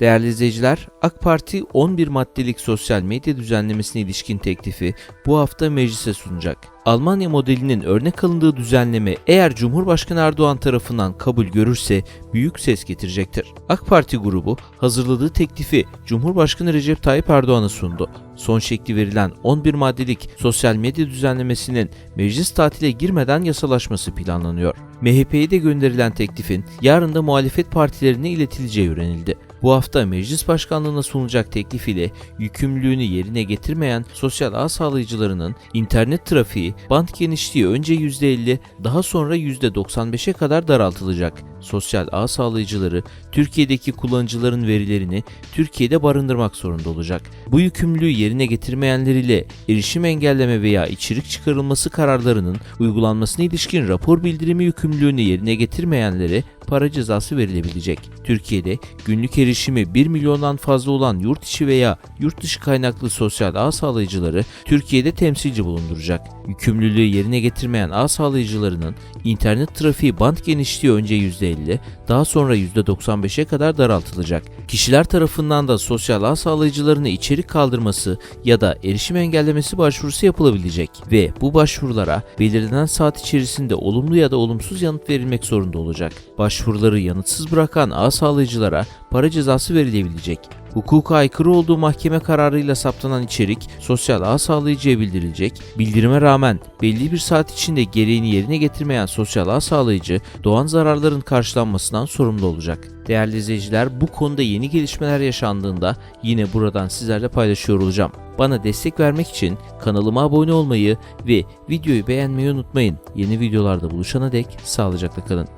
Değerli izleyiciler, AK Parti 11 maddelik sosyal medya düzenlemesine ilişkin teklifi bu hafta meclise sunacak. Almanya modelinin örnek alındığı düzenleme eğer Cumhurbaşkanı Erdoğan tarafından kabul görürse büyük ses getirecektir. AK Parti grubu hazırladığı teklifi Cumhurbaşkanı Recep Tayyip Erdoğan'a sundu. Son şekli verilen 11 maddelik sosyal medya düzenlemesinin meclis tatile girmeden yasalaşması planlanıyor. MHP'ye de gönderilen teklifin yarın da muhalefet partilerine iletileceği öğrenildi. Bu hafta meclis başkanlığına sunulacak teklif ile yükümlülüğünü yerine getirmeyen sosyal ağ sağlayıcılarının internet trafiği band genişliği önce %50 daha sonra %95'e kadar daraltılacak. Sosyal ağ sağlayıcıları Türkiye'deki kullanıcıların verilerini Türkiye'de barındırmak zorunda olacak. Bu yükümlülüğü yerine getirmeyenler ile erişim engelleme veya içerik çıkarılması kararlarının uygulanmasına ilişkin rapor bildirimi yükümlülüğünü yerine getirmeyenlere para cezası verilebilecek. Türkiye'de günlük erişimi 1 milyondan fazla olan yurt içi veya yurt dışı kaynaklı sosyal ağ sağlayıcıları Türkiye'de temsilci bulunduracak. Yükümlülüğü yerine getirmeyen ağ sağlayıcılarının internet trafiği band genişliği önce %50, daha sonra %95'e kadar daraltılacak. Kişiler tarafından da sosyal ağ sağlayıcılarına içerik kaldırması ya da erişim engellemesi başvurusu yapılabilecek ve bu başvurulara belirlenen saat içerisinde olumlu ya da olumsuz yanıt verilmek zorunda olacak. Başvuruları yanıtsız bırakan ağ sağlayıcılara para cezası verilebilecek. Hukuka aykırı olduğu mahkeme kararıyla saptanan içerik sosyal ağ sağlayıcıya bildirilecek. Bildirime rağmen belli bir saat içinde gereğini yerine getirmeyen sosyal ağ sağlayıcı doğan zararların karşılanmasından sorumlu olacak. Değerli izleyiciler bu konuda yeni gelişmeler yaşandığında yine buradan sizlerle paylaşıyor olacağım. Bana destek vermek için kanalıma abone olmayı ve videoyu beğenmeyi unutmayın. Yeni videolarda buluşana dek sağlıcakla kalın.